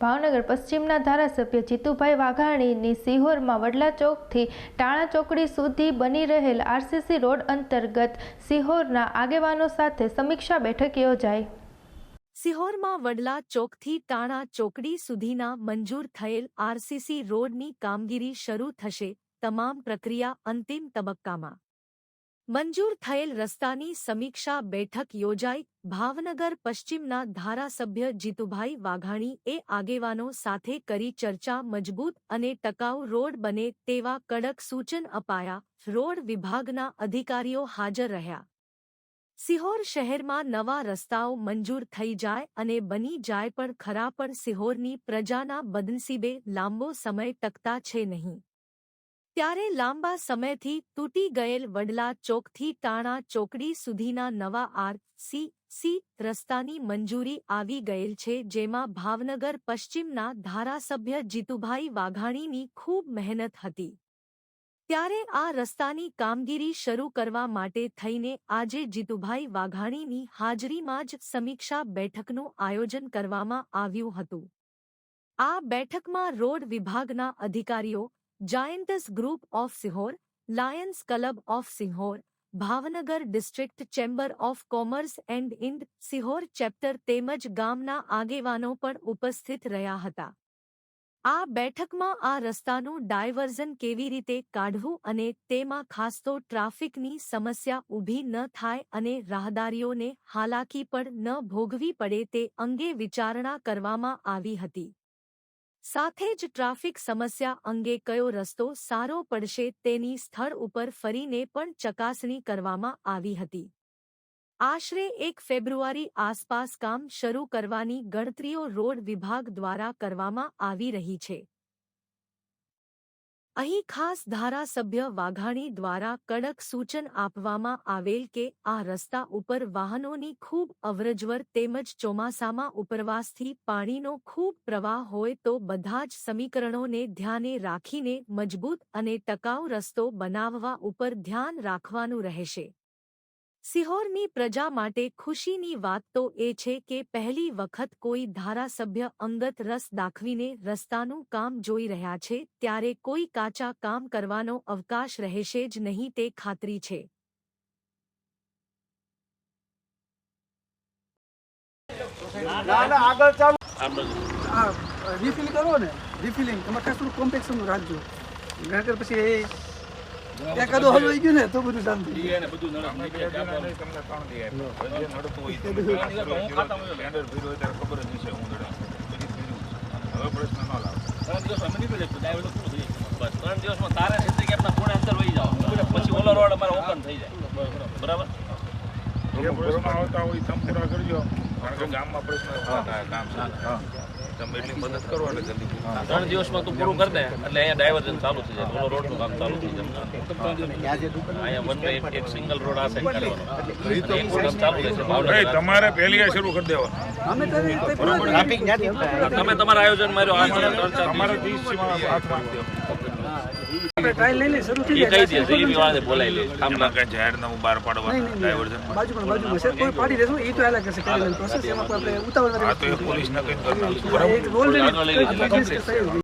ભાવનગર પશ્ચિમના ધારાસભ્ય જીતુભાઈ વાઘાણીની સિહોરમાં વડલા ચોકથી ટાણા ચોકડી સુધી બની રહેલ આરસીસી રોડ અંતર્ગત સિહોરના આગેવાનો સાથે સમીક્ષા બેઠક યોજાઈ. સિહોરમાં વડલા ચોકથી ટાણા ચોકડી સુધીના મંજૂર થયેલ આરસીસી રોડની કામગીરી શરૂ થશે, તમામ પ્રક્રિયા અંતિમ તબક્કામાં. મંજૂર થયેલ રસ્તાની સમીક્ષા બેઠક યોજાઈ ભાવનગર પશ્ચિમના ધારાસભ્ય જીતુભાઈ વાઘાણી એ આગેવાનો સાથે કરી ચર્ચા મજબૂત અને ટકાઉ રોડ બને તેવા કડક સૂચન અપાયા. રોડ વિભાગના અધિકારીઓ હાજર રહ્યા. સિહોર શહેરમાં નવા રસ્તાઓ મંજૂર થઈ જાય અને બની જાય પણ ખરા પણ સિહોરની પ્રજાના બદનસીબે લાંબો સમય ટકતા છે નહીં. ત્યારે લાંબા સમયથી તૂટી ગયેલ વડલા ચોકથી ટાણા ચોકડી સુધીના નવા આર સી સી રસ્તાની મંજૂરી આવી ગયેલ છે, જેમાં ભાવનગર પશ્ચિમના ધારાસભ્ય જીતુભાઈ વાઘાણીની ખૂબ મહેનત હતી. ત્યારે આ રસ્તાની કામગીરી શરૂ કરવા માટે થઈને આજે જીતુભાઈ વાઘાણીની હાજરીમાં જ સમીક્ષા બેઠકનું આયોજન કરવામાં આવ્યું હતું. આ બેઠકમાં રોડ વિભાગના અધિકારીઓ Giants group of Sihor Lions club of Sihor Bhavnagar district chamber of commerce and ind Sihor chapter તેમજ ગામના આગેવાનો પણ ઉપસ્થિત રહ્યા હતા. આ બેઠકમાં આ રસ્તાનું ડાયવર્ઝન કેવી રીતે કાઢવું અને તેમાં ખાસ તો ટ્રાફિકની સમસ્યા ઊભી ન થાય અને રાહદારીઓને હાલાકી પણ ન ભોગવી પડે તે અંગે વિચારણા કરવામાં આવી હતી. સાથે જ ટ્રાફિક સમસ્યા અંગે કયો રસ્તો સારો પડશે તેની સ્થળ ઉપર ફરીને પણ ચકાસણી કરવામાં આવી હતી. આશરે એક ફેબ્રુઆરી આસપાસ કામ શરૂ કરવાની ગણતરીઓ રોડ વિભાગ દ્વારા કરવામાં આવી રહી છે. અહીં ખાસ ધારાસભ્ય વાઘાણી દ્વારા કડક સૂચન આપવામાં આવેલ કે આ રસ્તા ઉપર વાહનોની ખૂબ અવરજવર તેમજ ચોમાસામાં ઉપરવાસથી પાણીનો ખૂબ પ્રવાહ હોય તો બધા જ સમીકરણોને ધ્યાને રાખીને મજબૂત અને ટકાઉ રસ્તો બનાવવા ઉપર ધ્યાન રાખવાનું રહેશે. સિહોરની પ્રજા માટે ખુશીની વાત તો એ છે કે પહેલી વખત કોઈ ધારાસભ્ય અંગત રસ દાખવીને રસ્તાનું કામ જોઈ રહ્યા છે ત્યારે કોઈ કાચા કામ કરવાનો અવકાશ રહેશે જ નહીં તે ખાતરી છે. ના ના આગળ ચાલો. આ રિફિલ કરો ને રિફિલિંગ તમારે ખાસ થોડું કોમ્પેક્શન રાખજો. નહીતર પછી એ એકાદો હલવાઈ ગયું ને તો બધું શાંતિ ત્રણ દિવસમાં તારા ક્ષેત્રે કે આપણા પૂર્ણ અંતર વહી જાવ પછી ઓલો રોડ અમારો ઓપન થઈ જાય. બરાબર? જે પ્રશ્ન આવતા હોય તમે પૂરા કરજો. કારણ કે ગામમાં પ્રશ્ન ઊભા થાય કામ છે તમે એટલી મદદ કરો એટલે જલ્દી ત્રણ દિવસમાં તું પૂરું કરી દે. એટલે અહીંયા ડાયવર્ઝન ચાલુ થઈ જાય. ઓલો રોડનું કામ ચાલુ થઈ જાય. અહીંયા વન વે એક સિંગલ રોડ આ સાઈડ ચાલુ રહેશે તમારે પહેલી શરૂ કરી દેવાનું. તમે તમારા આયોજન જાહેરનામું બહાર પાડવાનું